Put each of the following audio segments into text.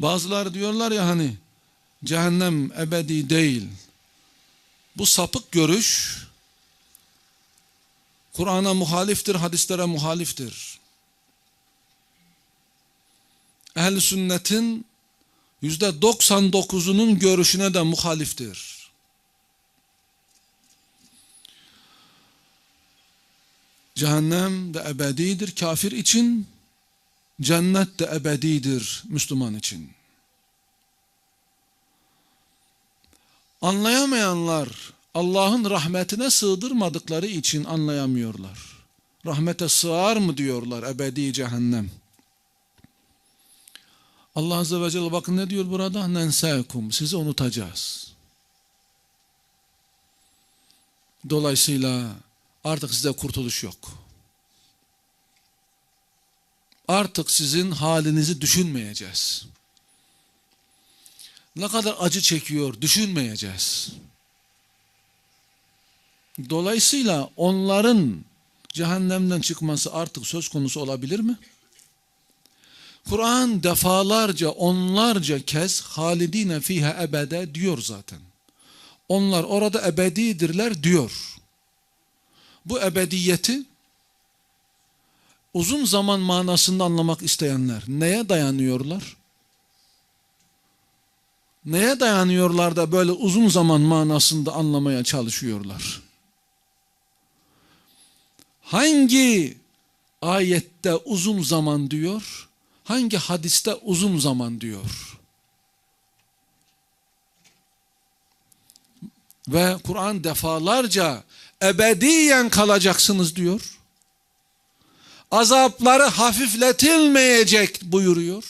Bazıları diyorlar ya hani cehennem ebedi değil. Bu sapık görüş Kur'an'a muhaliftir, hadislere muhaliftir. Ehl-i sünnetin yüzde 99'unun görüşüne de muhaliftir. Cehennem de ebedidir kafir için, cennet de ebedidir Müslüman için. Anlayamayanlar Allah'ın rahmetine sığdırmadıkları için anlayamıyorlar. Rahmete sığar mı diyorlar ebedi cehennem. Allah Azze ve Celle bakın ne diyor burada? Nensekum. Sizi unutacağız. Dolayısıyla artık size kurtuluş yok. Artık sizin halinizi düşünmeyeceğiz. Ne kadar acı çekiyor düşünmeyeceğiz. Dolayısıyla onların cehennemden çıkması artık söz konusu olabilir mi? Kur'an defalarca onlarca kez halidine fiha ebede diyor zaten. Onlar orada ebedidirler diyor. Bu ebediyeti uzun zaman manasında anlamak isteyenler neye dayanıyorlar? Neye dayanıyorlar da böyle uzun zaman manasında anlamaya çalışıyorlar? Hangi ayette uzun zaman diyor? Hangi hadiste uzun zaman diyor? Ve Kur'an defalarca ebediyen kalacaksınız diyor. Azapları hafifletilmeyecek buyuruyor.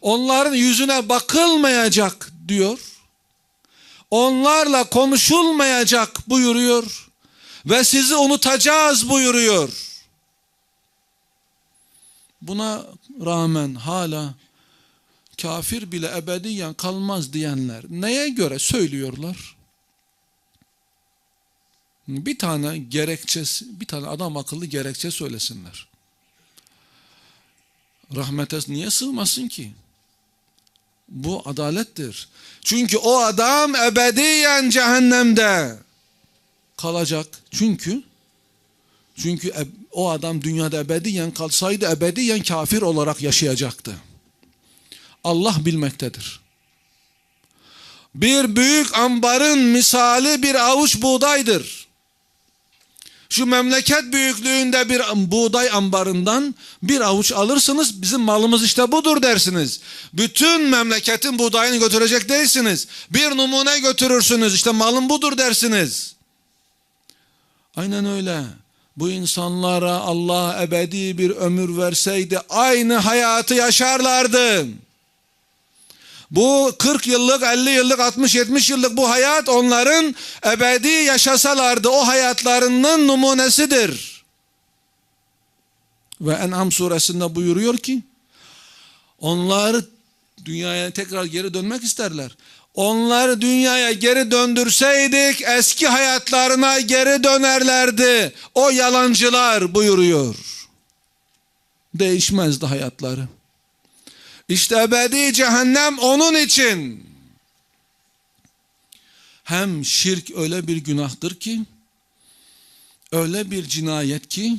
Onların yüzüne bakılmayacak diyor. Onlarla konuşulmayacak buyuruyor. Ve sizi unutacağız buyuruyor. Buna rağmen hala kafir bile ebediyen kalmaz diyenler neye göre söylüyorlar? Bir tane gerekçesi, bir tane adam akıllı gerekçe söylesinler. Rahmete niye sığmasın ki? Bu adalettir. Çünkü o adam ebediyen cehennemde kalacak. Çünkü çünkü o adam dünyada ebediyen kalsaydı ebediyen kafir olarak yaşayacaktı. Allah bilmektedir. Bir büyük ambarın misali bir avuç buğdaydır. Şu memleket büyüklüğünde bir buğday ambarından bir avuç alırsınız bizim malımız işte budur dersiniz. Bütün memleketin buğdayını götürecek değilsiniz. Bir numune götürürsünüz işte malım budur dersiniz. Aynen öyle. Bu insanlara Allah ebedi bir ömür verseydi aynı hayatı yaşarlardı. Bu 40 yıllık, 50 yıllık, 60, 70 yıllık bu hayat onların ebedi yaşasalardı o hayatlarının numunesidir. Ve En'am suresinde buyuruyor ki onlar dünyaya tekrar geri dönmek isterler. Onları dünyaya geri döndürseydik eski hayatlarına geri dönerlerdi. O yalancılar buyuruyor. Değişmezdi hayatları. İşte ebedi cehennem onun için. Hem şirk öyle bir günahtır ki, öyle bir cinayet ki,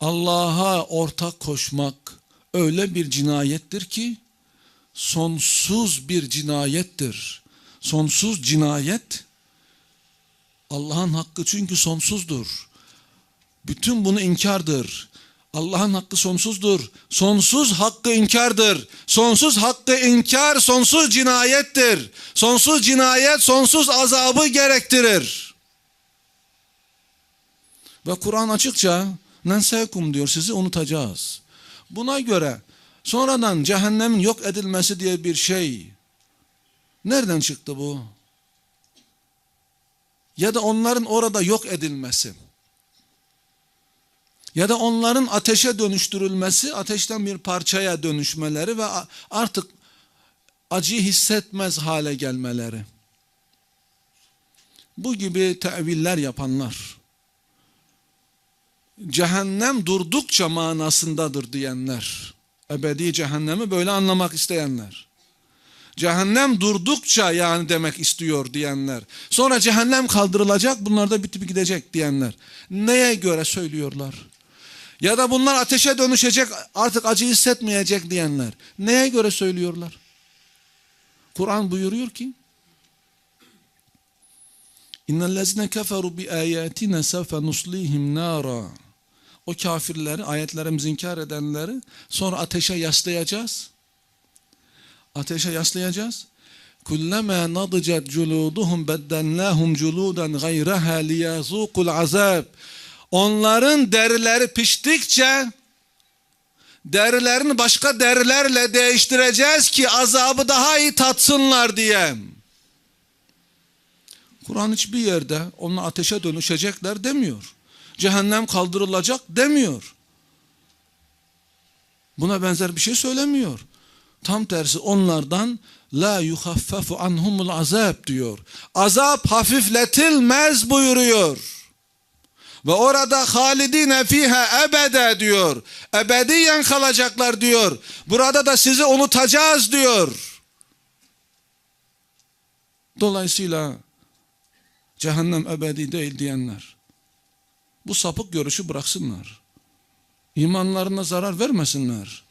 Allah'a ortak koşmak öyle bir cinayettir ki, sonsuz bir cinayettir. Sonsuz cinayet, Allah'ın hakkı çünkü sonsuzdur. Bütün bunu inkardır. Allah'ın hakkı sonsuzdur. Sonsuz hakkı inkardır. Sonsuz hakkı inkar sonsuz cinayettir. Sonsuz cinayet sonsuz azabı gerektirir. Ve Kur'an açıkça nensekum diyor sizi unutacağız. Buna göre sonradan cehennemin yok edilmesi diye bir şey nereden çıktı bu? Ya da onların orada yok edilmesi ya da onların ateşe dönüştürülmesi, ateşten bir parçaya dönüşmeleri ve artık acıyı hissetmez hale gelmeleri. Bu gibi teviller yapanlar, cehennem durdukça manasındadır diyenler, Ebedi cehennemi böyle anlamak isteyenler. Cehennem durdukça yani demek istiyor diyenler. Sonra cehennem kaldırılacak bunlar da bitip gidecek diyenler. Neye göre söylüyorlar? Ya da bunlar ateşe dönüşecek artık acı hissetmeyecek diyenler. Neye göre söylüyorlar? Kur'an buyuruyor ki İnnellezine keferu bi ayatina sefe nuslihim nara. O kafirleri, ayetlerimizi inkar edenleri sonra ateşe yaslayacağız. Ateşe yaslayacağız. Kullama nadicet culuduhum beddennahum culudan gayraha liyazuqul azab. Onların derileri piştikçe derilerini başka derilerle değiştireceğiz ki azabı daha iyi tatsınlar diye. Kur'an hiçbir yerde onlar ateşe dönüşecekler demiyor. Cehennem kaldırılacak demiyor. Buna benzer bir şey söylemiyor. Tam tersi onlardan la yuhaffefu anhumul azab diyor. Azap hafifletilmez buyuruyor. Ve orada halidine fiha ebede diyor. Ebediyen kalacaklar diyor. Burada da sizi unutacağız diyor. Dolayısıyla cehennem ebedi değil diyenler bu sapık görüşü bıraksınlar. İmanlarına zarar vermesinler.